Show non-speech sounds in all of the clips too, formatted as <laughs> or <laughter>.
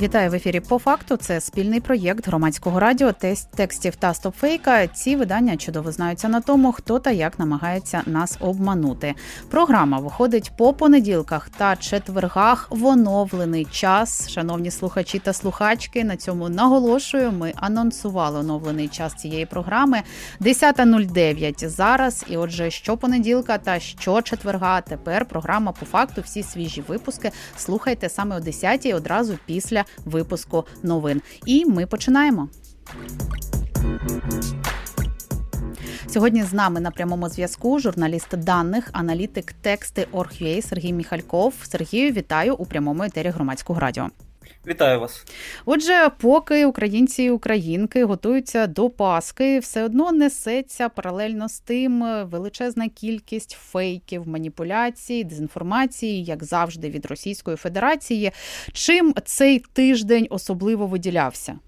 Вітаю в ефірі. По факту це спільний проєкт громадського радіо, текстів та стопфейка. Ці видання чудово знаються на тому, хто та як намагається нас обманути. Програма виходить по понеділках та четвергах в оновлений час. Шановні слухачі та слухачки. На цьому наголошую. Ми анонсували оновлений час цієї програми. 10.09 зараз. І отже, щопонеділка та щочетверга тепер програма по факту. Всі свіжі випуски слухайте саме о 10 одразу після випуску новин. І ми починаємо. Сьогодні з нами на прямому зв'язку журналіст даних, аналітик тексти Орг.ua Сергій Міхальков. Сергію, вітаю у прямому етері громадського радіо. Вітаю вас. Отже, поки українці і українки готуються до Паски, все одно несеться паралельно з тим величезна кількість фейків, маніпуляцій, дезінформації, як завжди, від Російської Федерації. Чим цей тиждень особливо виділявся?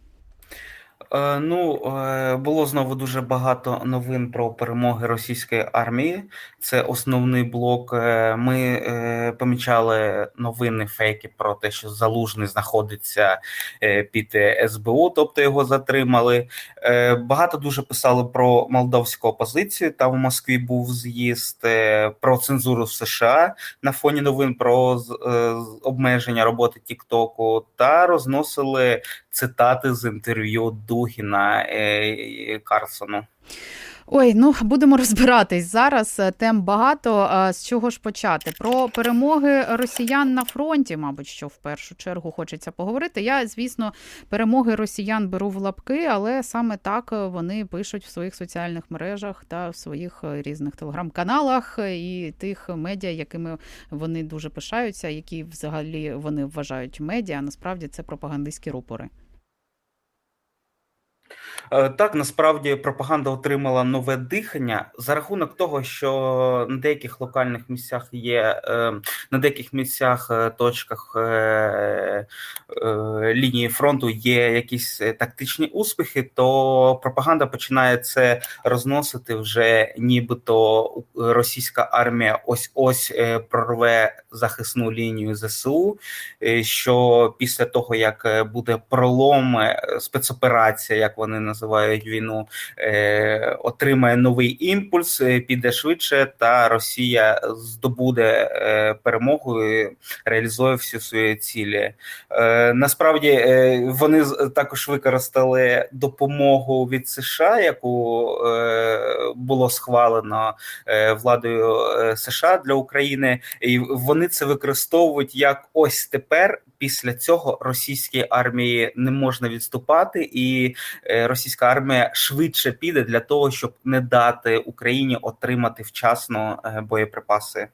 Е, ну, е, було знову дуже багато новин про перемоги російської армії. Це основний блок. Е, ми помічали новини фейки про те, що Залужний знаходиться під СБУ, тобто його затримали. Багато дуже писали про молдовську опозицію. Там в Москві був з'їзд про цензуру в США на фоні новин про обмеження роботи Тіктоку та розносили цитати з інтерв'ю Дугіна е, Карсону. Ой, ну будемо розбиратись зараз. Тем багато з чого ж почати про перемоги росіян на фронті, мабуть, що в першу чергу хочеться поговорити. Я, звісно, перемоги росіян беру в лапки, але саме так вони пишуть в своїх соціальних мережах та в своїх різних телеграм-каналах і тих медіа, якими вони дуже пишаються, які взагалі вони вважають медіа. Насправді це пропагандистські рупори. Е, так, насправді пропаганда отримала нове дихання за рахунок того, що на деяких локальних місцях є е, на деяких місцях е, точках лінії фронту є якісь тактичні успіхи, то пропаганда починає це розносити вже, нібито російська армія ось ось прорве захисну лінію ЗСУ. Що після того як буде пролом спецоперація, як вони називають війну, е, отримає новий імпульс, е, піде швидше, та Росія здобуде е, перемогу, і реалізує всі свої цілі. Насправді вони також використали допомогу від США, яку було схвалено владою США для України, і вони це використовують як ось тепер після цього російській армії не можна відступати, і е, російська армія швидше піде для того, щоб не дати Україні отримати вчасно е, боєприпаси.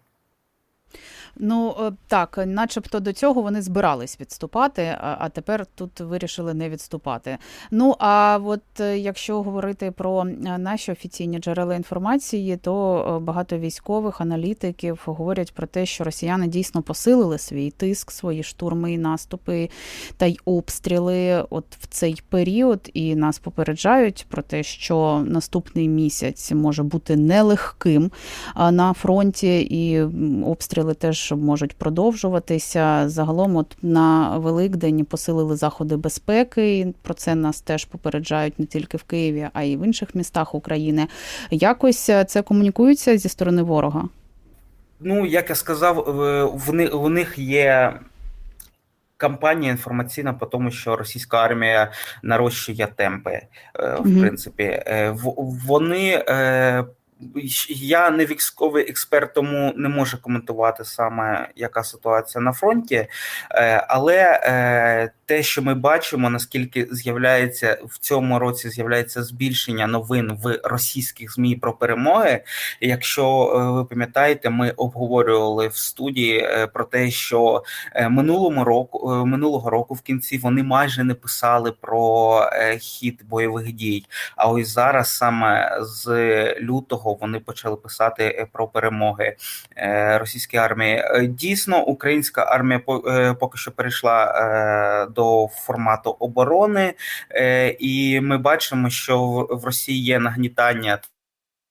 Ну е, так, начебто до цього вони збирались відступати, а тепер тут вирішили не відступати. Ну а от е, якщо говорити про е, наші офіційні джерела інформації, то багато військових аналітиків говорять про те, що росіяни дійсно посилили свій тиск, свої штурми і наступи та й обстріли от в цей період, і нас попереджають про те, що наступний місяць може бути нелегким на фронті, і обстріли теж можуть продовжуватися. Загалом, от на Великдень посилили заходи безпеки. і Про це нас теж попереджають не тільки в Києві, а й в інших містах України. Якось е, це комунікується зі сторони ворога. Ну, як я сказав, в у них є. Кампанія інформаційна по тому, що російська армія нарощує темпи, е, в принципі, е, вони я не військовий експерт, тому не можу коментувати саме яка ситуація на фронті, е, але е, те, що ми бачимо, наскільки з'являється в цьому році, з'являється збільшення новин в російських змі про перемоги. Якщо е, ви пам'ятаєте, ми обговорювали в студії про те, що минулому року минулого року в кінці вони майже не писали про хід бойових дій. А ось зараз саме з лютого лютого вони почали писати е, про перемоги е, російської армії. Е, Дійсно, українська армія поки що перейшла до формату оборони, і ми бачимо, що в Росії є нагнітання.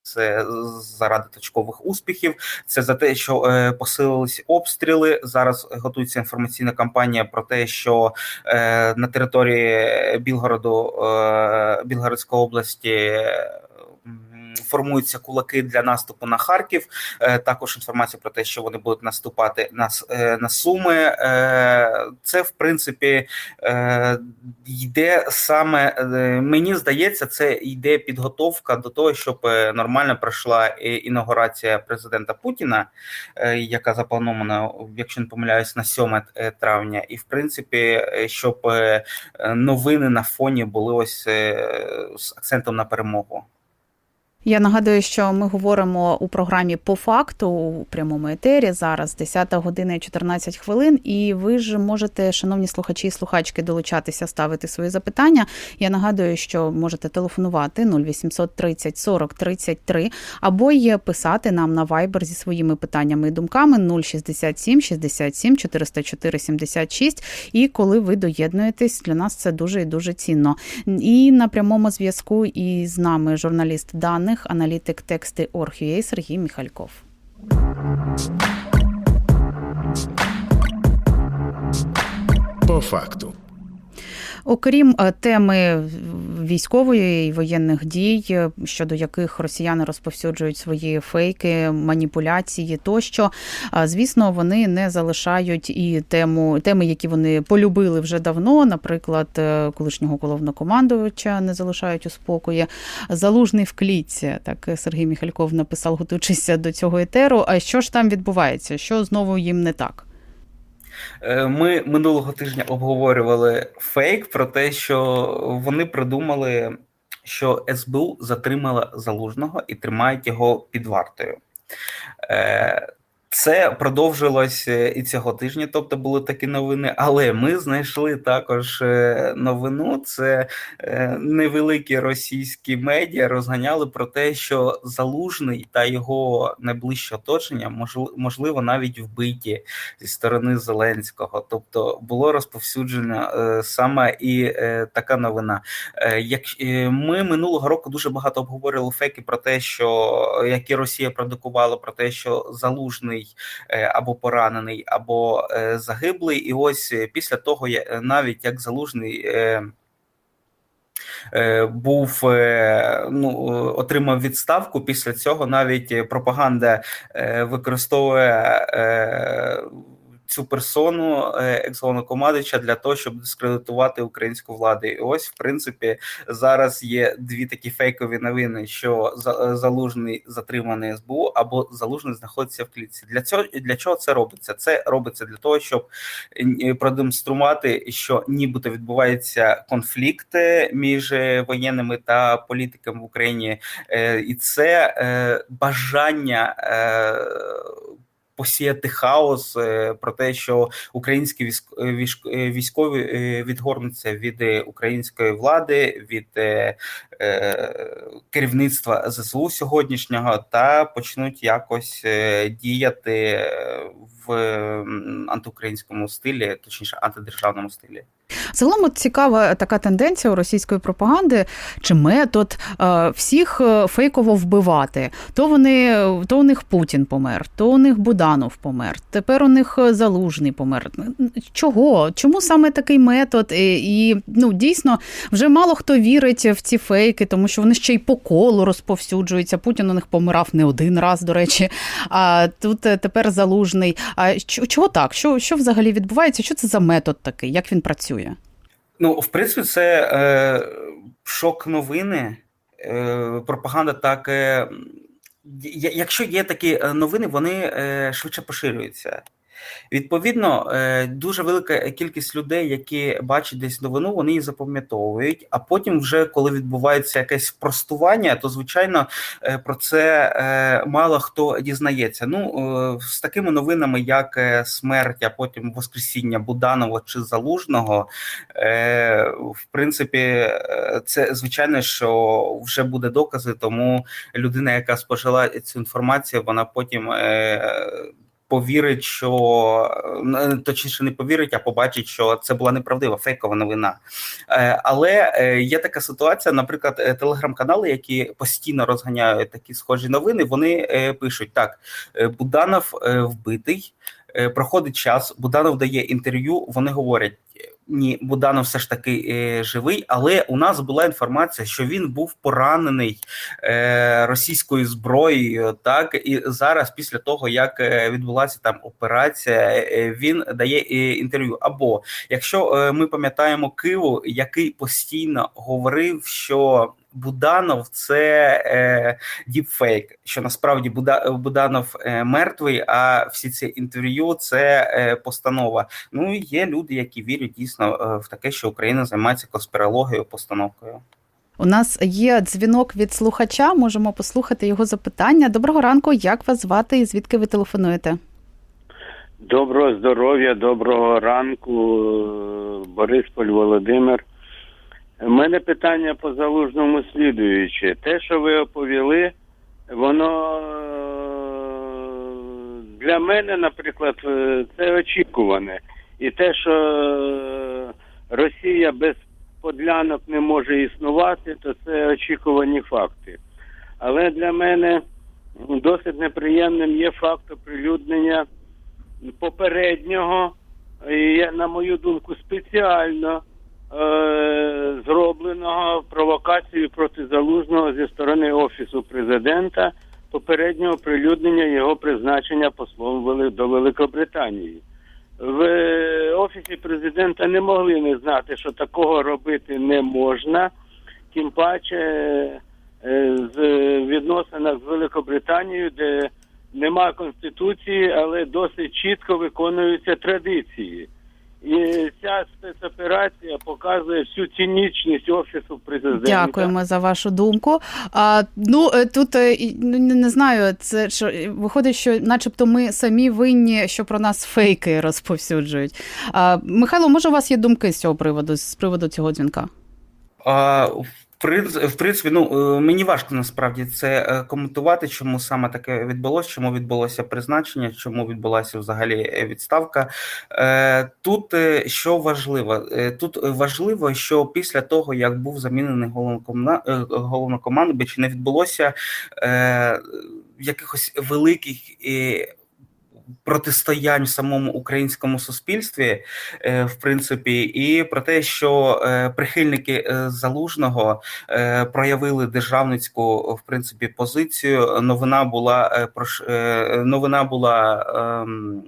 Це заради точкових успіхів. Це за те, що е, посилились обстріли. Зараз готується інформаційна кампанія про те, що е, на території Білгороду, е, Білгородської області. Формуються кулаки для наступу на Харків. Е, Також інформація про те, що вони будуть наступати на е, на Суми. Е, Це в принципі йде саме мені здається, це йде підготовка до того, щоб нормально пройшла інаугурація президента Путіна, яка запланована, якщо не помиляюсь, на 7 травня. І в принципі, щоб новини на фоні були ось з акцентом на перемогу. Я нагадую, що ми говоримо у програмі по факту у прямому етері зараз 10 година і 14 хвилин. І ви ж можете, шановні слухачі і слухачки, долучатися, ставити свої запитання. Я нагадую, що можете телефонувати 0800 30 40 33 або є писати нам на Viber зі своїми питаннями і думками 067 67 404 76. І коли ви доєднуєтесь, для нас це дуже і дуже цінно. І на прямому зв'язку із нами журналіст даних, аналітик тексти Орг.ua Сергій Міхальков. По факту. Окрім е, теми військової і воєнних дій, е, щодо яких росіяни розповсюджують свої фейки, маніпуляції тощо, звісно, вони не залишають і тему теми, які вони полюбили вже давно. Наприклад, е, колишнього головнокомандувача не залишають у спокої. Залужний в клітці. Так Сергій Міхальков написав, готуючись до цього етеру. А що ж там відбувається? Що знову їм не так? Е, Ми минулого тижня обговорювали фейк про те, що вони придумали, що СБУ затримала залужного і тримають його під вартою. Це продовжилось е, і цього тижня, тобто були такі новини. Але ми знайшли також е, новину. Це е, невеликі російські медіа розганяли про те, що залужний та його найближче оточення можливо, навіть вбиті зі сторони Зеленського. Тобто було розповсюджено саме і така новина. Як ми минулого року дуже багато обговорювали фейки про те, що які Росія продукувала, про те, що залужний е, або поранений, або е, загиблий. І ось е, після того, навіть як залужний. Був ну отримав відставку. Після цього навіть пропаганда використовує цю персону е, екс-головнокомандуюча для того, щоб дискредитувати українську владу. І ось, в принципі, зараз є дві такі фейкові новини: що За- залужний затриманий СБУ або залужний знаходиться в клітці. Для цього для чого це робиться? Це робиться для того, щоб е, продемонструвати, що нібито відбувається конфлікт е, між е, воєнними та політиками в Україні, Е, і це е, бажання. Посіяти хаос е, про те, що українські е, е, військові відгорнуться від української влади, від керівництва ЗСУ сьогоднішнього, та почнуть якось діяти в антиукраїнському стилі, точніше антидержавному стилі. Загалом цікава така тенденція у російської пропаганди чи метод е, всіх е, фейково вбивати. То вони то у них Путін помер, то у них Буданов помер. Тепер у них е, Залужний помер. Чого? Чому саме такий метод? І, ну дійсно вже мало хто вірить в ці фейки, тому що вони ще й по колу розповсюджуються. Путін у них помирав не один раз, до речі. А тут тепер залужний. А чого так? Що, що взагалі відбувається? Що це за метод такий? Як він працює? Ну, в принципі, це е, шок новини. Е, пропаганда так. Е, якщо є такі е, новини, вони е, швидше поширюються. Відповідно, е, дуже велика кількість людей, які бачать десь новину, вони її запам'ятовують. А потім, вже коли відбувається якесь простування, то звичайно е, про це е, мало хто дізнається. Ну з такими новинами, як смерть, а потім воскресіння Буданова чи Залужного, в принципі, це звичайно, що вже буде докази, тому людина, яка спожила цю інформацію, вона потім. Е, Повірить, що е, точніше не повірить, а побачить, що це була неправдива фейкова новина. Е, Але е, є така ситуація, наприклад, е, телеграм-канали, які постійно розганяють такі схожі новини, вони е, пишуть так: е, Буданов е, вбитий, е, проходить час, Буданов дає інтерв'ю. Вони говорять. Ні, Буданов все ж таки е, живий, але у нас була інформація, що він був поранений е, російською зброєю. Так і зараз, після того як е, відбулася там операція, е, він дає е, інтерв'ю. Або якщо е, ми пам'ятаємо Киву, який постійно говорив, що Буданов це е, діпфейк, що насправді Буда, Буданов е, мертвий, а всі ці інтерв'ю це е, постанова. Ну і є люди, які вірять дійсно е, в таке, що Україна займається конспірологією, постановкою. У нас є дзвінок від слухача. Можемо послухати його запитання. Доброго ранку. Як вас звати і звідки ви телефонуєте? Доброго здоров'я, доброго ранку, Борисполь Володимир. У мене питання по залужному слідуюче. Те, що ви оповіли, воно е, для мене, наприклад, е, це очікуване. І те, що е, Росія без подлянок не може існувати, то це очікувані факти. Але для мене досить неприємним є факт оприлюднення попереднього, і, на мою думку, спеціально е, провокацію проти залужного зі сторони офісу президента, попереднього оприлюднення його призначення послом до Великобританії. В офісі президента не могли не знати, що такого робити не можна, тим паче е, з відносинах з Великобританією, де нема конституції, але досить чітко виконуються традиції. І ця спецоперація показує всю цінічність офісу президента. Дякуємо за вашу думку. А, ну е, тут е, ну, не, не знаю, це що е, виходить, що, начебто, ми самі винні, що про нас фейки розповсюджують. А, Михайло, може, у вас є думки з цього приводу, з приводу цього дзвінка? А, в принципі, ну е, мені важко насправді це е, коментувати, чому саме таке відбулося, чому відбулося призначення, чому відбулася взагалі відставка. Е, Тут що важливо, тут важливо, що після того, як був замінений головнокомандувач, не відбулося якихось великих. Протистоянь в самому українському суспільстві, е, в принципі, і про те, що е, прихильники е, залужного проявили державницьку в принципі позицію. Новина була новина була. ем,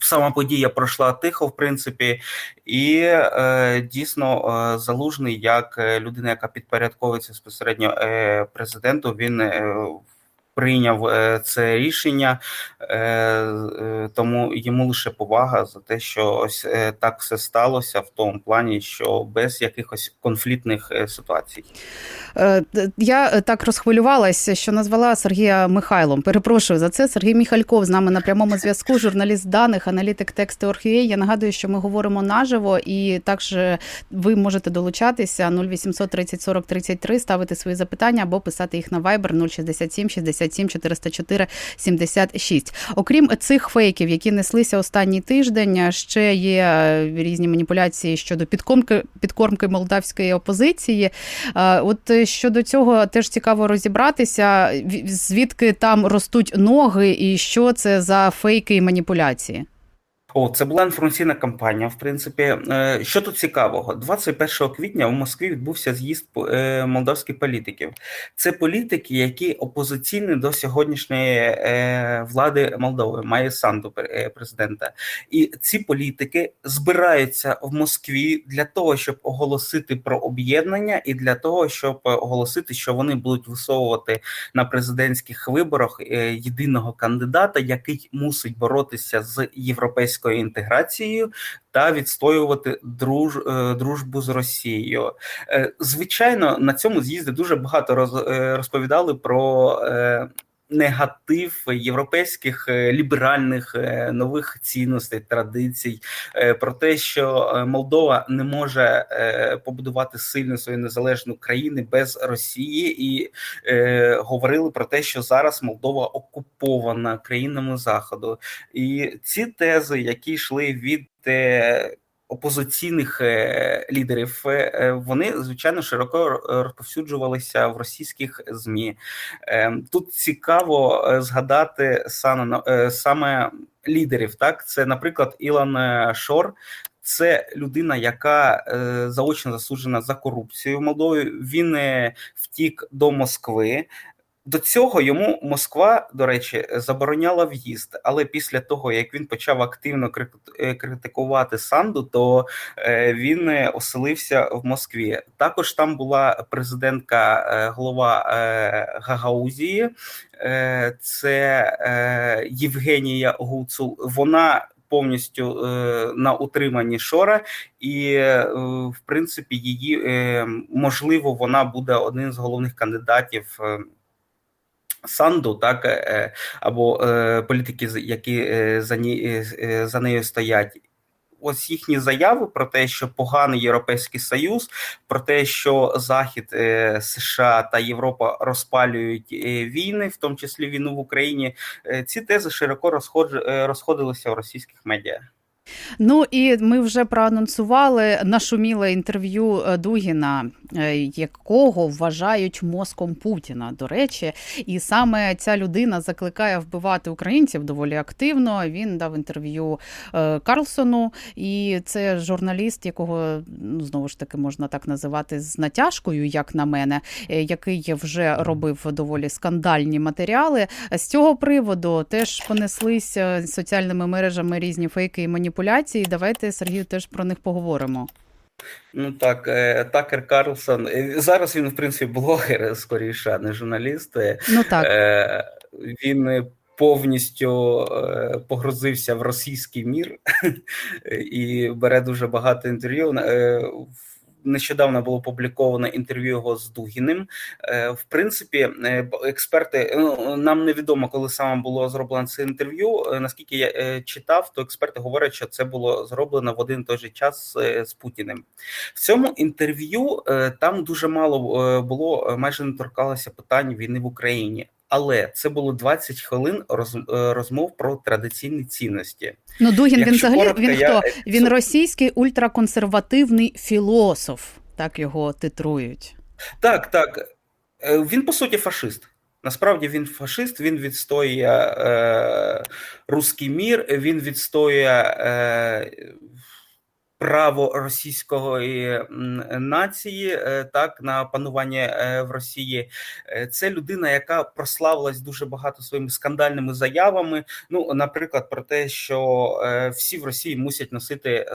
Сама подія пройшла тихо, в принципі, і дійсно залужний, як людина, яка підпорядковується безпосередньо президенту, він е, прийняв е, це рішення, е, е, тому йому лише повага за те, що ось так все сталося в тому плані, що без якихось конфліктних ситуацій. Я так розхвилювалася, що назвала Сергія Михайлом. Перепрошую за це. Сергій Міхальков з нами на прямому зв'язку, журналіст даних, аналітик тексти Орхює. Я нагадую, що ми говоримо наживо, і також ви можете долучатися 0800 30 40 33, ставити свої запитання або писати їх на Viber 067 67 404 76. Окрім цих фейків, які неслися останній тиждень, ще є е, різні маніпуляції щодо підкормки підкормки молдавської опозиції. Е, От е, щодо цього теж цікаво розібратися, звідки там ростуть ноги і що це за фейки і маніпуляції. О, це була інформаційна кампанія. В принципі, Е, що тут цікавого, 21 квітня в Москві відбувся з'їзд е, молдавських політиків. Це політики, які опозиційні до сьогоднішньої е, влади Молдови, має санду президента. І ці політики збираються в Москві для того, щоб оголосити про об'єднання, і для того, щоб оголосити, що вони будуть висовувати на президентських виборах єдиного кандидата, який мусить боротися з європейською інтеграцією та відстоювати друж, е, дружбу з Росією. Е, Звичайно, на цьому з'їзді дуже багато е, розповідали про. Негатив європейських е, ліберальних е, нових цінностей, традицій, е, про те, що Молдова не може побудувати сильну свою незалежну країну без Росії, і говорили про те, що зараз Молдова окупована країнами Заходу. І ці тези, які йшли від опозиційних е, лідерів, е, вони звичайно широко розповсюджувалися в російських змі. Е, Тут цікаво е, згадати саме, е, лідерів. Так, це, наприклад, Ілан е, Шор. Це людина, яка е, заочно засуджена за корупцію в Молдові. Він е, втік до Москви. До цього йому Москва, до речі, забороняла в'їзд. Але після того, як він почав активно е, критикувати Санду, то е, він е, оселився в Москві. Також там була президентка, голова Гагаузії, це Євгенія Гуцул. Вона повністю на утриманні Шора, і в принципі її можливо вона буде одним з головних кандидатів. Санду, так е, або е, політики, які е, за ні е, е, за нею стоять. Ось їхні заяви про те, що поганий європейський союз, про те, що Захід, е, США та Європа розпалюють е, війни, в тому числі війну в Україні. е, Ці тези широко е, розходилися в російських медіа. Ну і ми вже проанонсували нашуміле інтерв'ю е, Дугіна, е, якого вважають мозком Путіна. До речі, і саме ця людина закликає вбивати українців доволі активно. Він дав інтерв'ю е, Карлсону, і це журналіст, якого ну знову ж таки можна так називати з натяжкою, як на мене, який вже робив доволі скандальні матеріали. З цього приводу теж понеслися соціальними мережами різні фейки і маніпуляції. Давайте Сергію теж про них поговоримо. Ну так, е, Такер Карлсон. е, Зараз він, в принципі, блогер скоріше, а не журналіст. Е, Ну так. Він повністю погрузився в російський мір <laughs> і бере дуже багато інтерв'ю. Е, Нещодавно було опубліковано інтерв'ю його з Дугіним. Е, В принципі, е, експерти ну, нам невідомо, коли саме було зроблено це інтерв'ю. Е, Наскільки я е, читав, то експерти говорять, що це було зроблено в один той же час е, з Путіним. В цьому інтерв'ю е, там дуже мало е, було, е, майже не торкалося питань війни в Україні. Але це було 20 хвилин роз- е, розмов про традиційні цінності. Ну Дугін він взагалі коротко, він я- Він російський ультраконсервативний філософ, так його титрують. Так, так. Е, Він по суті фашист. Насправді він фашист, він відстоює е, руський мір, він відстоює е, право російської нації е, так на панування е, в Росії. Е, Це людина, яка прославилась дуже багато своїми скандальними заявами. Ну, наприклад, про те, що всі в Росії мусять носити.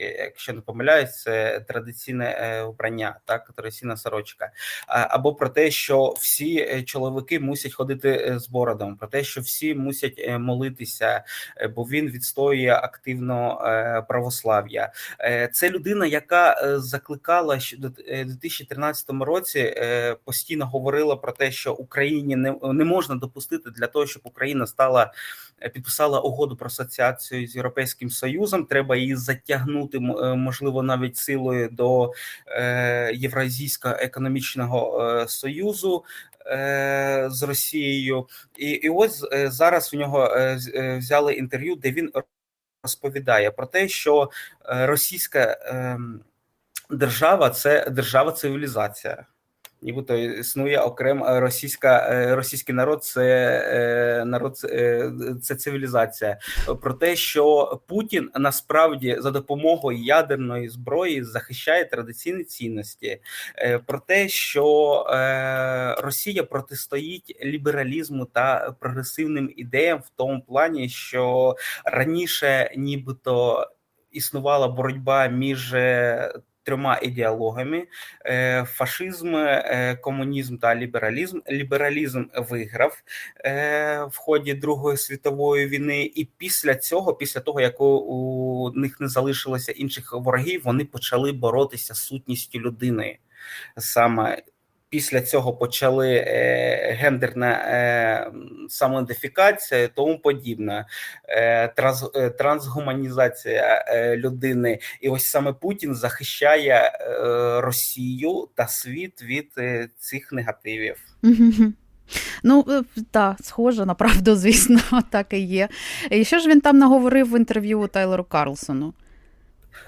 Е, якщо не помиляюсь, це традиційне е, вбрання, так традиційна сорочка. Або про те, що всі е, чоловіки мусять ходити е, з бородом, про те, що всі мусять молитися, бо він відстоює активно православ'я. Це людина, яка закликала до е, 2013 році, постійно говорила про те, що Україні не, не можна допустити для того, щоб Україна стала підписала угоду про асоціацію з Європейським Союзом. Треба її затягнути, е, можливо, навіть силою до е, Євразійського економічного е, союзу. З Росією, і, і ось зараз в нього взяли інтерв'ю, де він розповідає про те, що російська ем, держава це держава цивілізація. Нібито існує окрема російська е, російський народ, це е, народ, е, це цивілізація. Про те, що Путін насправді за допомогою ядерної зброї захищає традиційні цінності, Е, про те, що е, Росія протистоїть лібералізму та прогресивним ідеям в тому плані, що раніше нібито існувала боротьба між е, трьома ідеологами: е, фашизм, е, комунізм та лібералізм. Лібералізм виграв е, в ході Другої світової війни, і після цього, після того як у, них не залишилося інших ворогів, вони почали боротися з сутністю людини. Саме після цього почали е, гендерна е, самоідентифікація тому подібне, е, транс, е, трансгуманізація е, людини. І ось саме Путін захищає е, Росію та світ від е, цих негативів. Ну, е, так, схоже на правду, <laughs> звісно, так і є. І що ж він там наговорив в інтерв'ю Тайлеру Карлсону?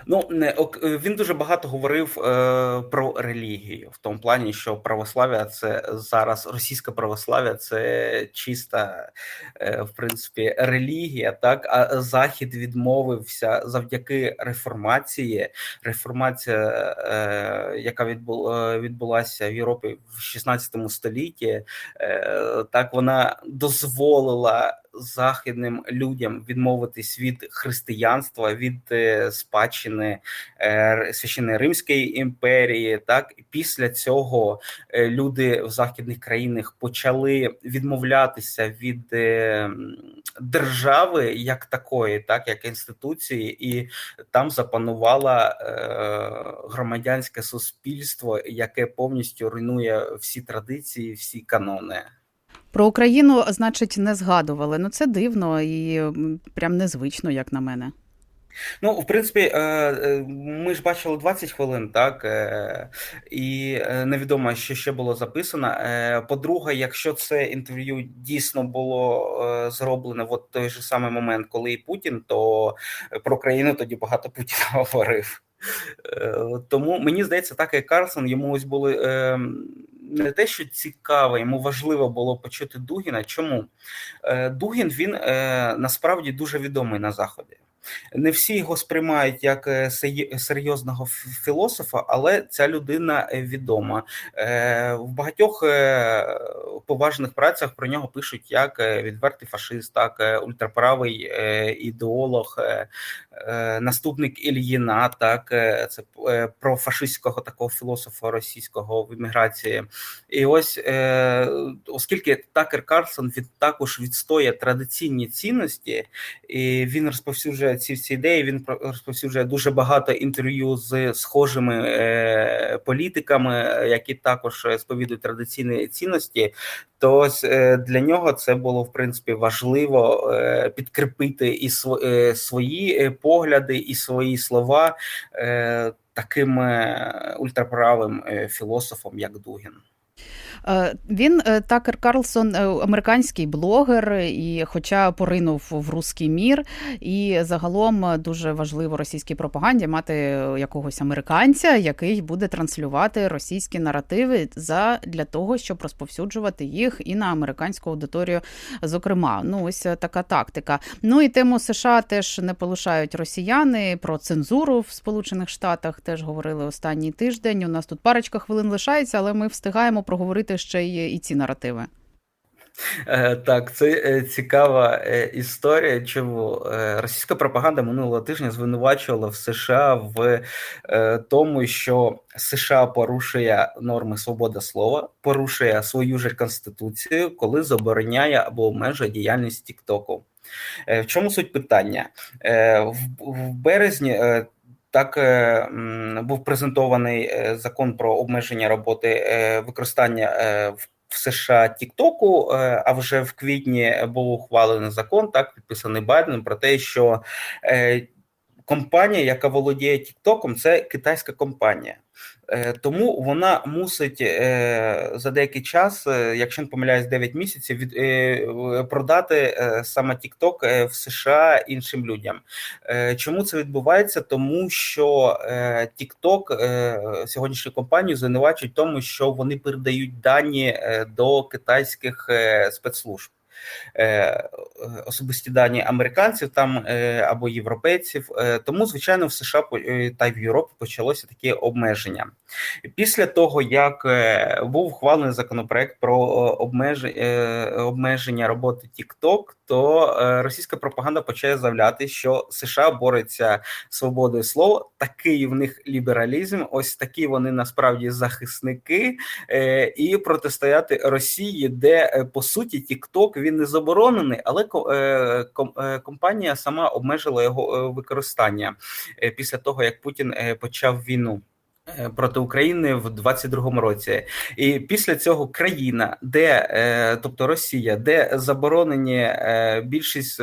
Ну не ок- е, він дуже багато говорив е, про релігію в тому плані, що православ'я це зараз російське православ'я це чиста, е, в принципі, релігія. Так а захід відмовився завдяки реформації. Реформація, е, яка відбу, е, відбулася в Європі в 16 столітті, е, так вона дозволила західним людям відмовитись від християнства, від е, спадщини е, священної Римської імперії. Так після цього е, люди в західних країнах почали відмовлятися від держави як такої, так як інституції, і там запанувало громадянське суспільство, яке повністю руйнує всі традиції, всі канони. Про Україну, значить, не згадували. Ну, це дивно і прям незвично, як на мене. Ну, в принципі, е, е, ми ж бачили 20 хвилин, так е, і невідомо, що ще було записано. По-друге, якщо це інтерв'ю дійсно було зроблене в той же самий момент, коли і Путін, то про країну тоді багато Путін говорив. Тому мені здається, так як Карлсон, йому ось були е, не те, що цікаво, йому важливо було почути Дугіна. Чому Е, Дугін він е, насправді дуже відомий на заході. Не всі його сприймають як е, серйозного філософа, але ця людина е, відома. Е, В багатьох поважних працях про нього пишуть як відвертий фашист, так ультраправий ідеолог, наступник Ільїна, так це про фашистського такого філософа російського в еміграції. І ось оскільки Такер Карлсон він також відстоює традиційні цінності, і він розповсюджує ці всі ідеї. Він розповсюджує дуже багато інтерв'ю з схожими е, політиками, які також сповідують традиційні цінності. То е, для нього це було в принципі важливо е, підкріпити і е, свої погляди, і свої слова таким ультраправим філософом, як Дугін. Е, Він е, Такер Карлсон, е, американський блогер, і хоча поринув в руський мір, і загалом дуже важливо російській пропаганді мати якогось американця, який буде транслювати російські наративи за для того, щоб розповсюджувати їх і на американську аудиторію. Зокрема, ну ось така тактика. Ну і тему США теж не полишають росіяни про цензуру в Сполучених Штатах. Теж говорили останній тиждень. У нас тут парочка хвилин лишається, але ми встигаємо проговорити ще й і ці наративи. Е, Так, це е, цікава е, історія. Чому російська пропаганда минулого тижня звинувачувала в США в тому, що США порушує норми свободи слова, порушує свою ж конституцію, коли забороняє або обмежує діяльність Тіктоку. В чому суть питання? В березні. Так е, був презентований е, закон про обмеження роботи е, використання в в США Тіктоку, а вже в квітні був ухвалений закон, так підписаний Байденом, про те, що компанія, яка володіє Тіктоком, це китайська компанія. Е, Тому вона мусить е, за деякий час, е, якщо не помиляюсь, 9 місяців, від, продати саме TikTok в США іншим людям. Чому це відбувається? Тому що TikTok сьогоднішню компанію звинувачують тому, що вони передають дані до китайських спецслужб. Особисті дані американців там або європейців, тому звичайно в США та в Європі почалося таке обмеження. Після того, як е, був ухвалений законопроект про е, е, обмеження роботи TikTok, то російська пропаганда почає заявляти, що США бореться свободою слова. Такий в них лібералізм. Ось такі вони насправді захисники, і протистояти Росії, де по суті TikTok він не заборонений, але ко- компанія сама обмежила його використання після того, як Путін почав війну. Е, Проти України в 22-му році, і після цього країна, де е, тобто Росія, де заборонені е, більшість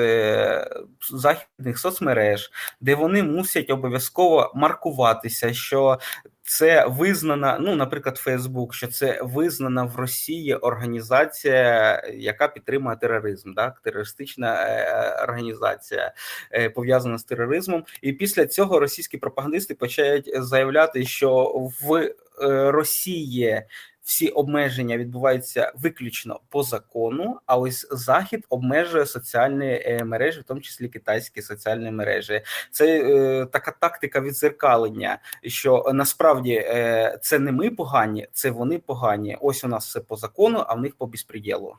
західних соцмереж, де вони мусять обов'язково маркуватися, що це визнана, ну, наприклад, Фейсбук, що це визнана в Росії організація, яка підтримує тероризм, так, терористична е, організація е, пов'язана з тероризмом. І після цього російські пропагандисти почають заявляти, що в е, Росії всі обмеження відбуваються виключно по закону. А ось захід обмежує соціальні е, мережі, в тому числі китайські соціальні мережі. Це е, така тактика відзеркалення, що насправді е, це не ми погані, це вони погані. Ось у нас все по закону, а в них по безпреділу.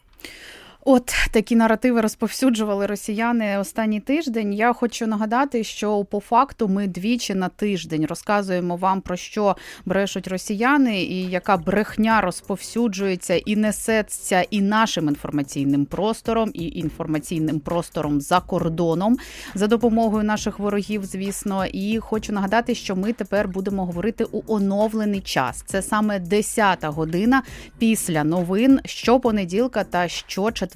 От такі наративи розповсюджували росіяни останній тиждень. Я хочу нагадати, що по факту ми двічі на тиждень розказуємо вам про що брешуть росіяни, і яка брехня розповсюджується і несеться і нашим інформаційним простором, і інформаційним простором за кордоном за допомогою наших ворогів, звісно. І хочу нагадати, що ми тепер будемо говорити у оновлений час. Це саме 10 година після новин щопонеділка та щочетверга.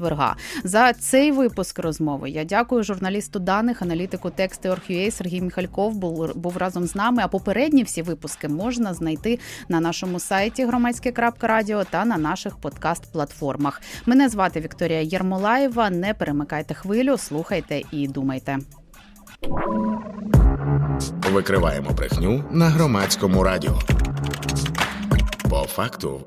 За цей випуск розмови я дякую журналісту даних, аналітику тексти Орг.ua Сергій Міхальков був, був разом з нами. А попередні всі випуски можна знайти на нашому сайті громадське.радіо та на наших подкаст-платформах. Мене звати Вікторія Єрмолаєва. Не перемикайте хвилю, слухайте і думайте. Викриваємо брехню на громадському радіо. По факту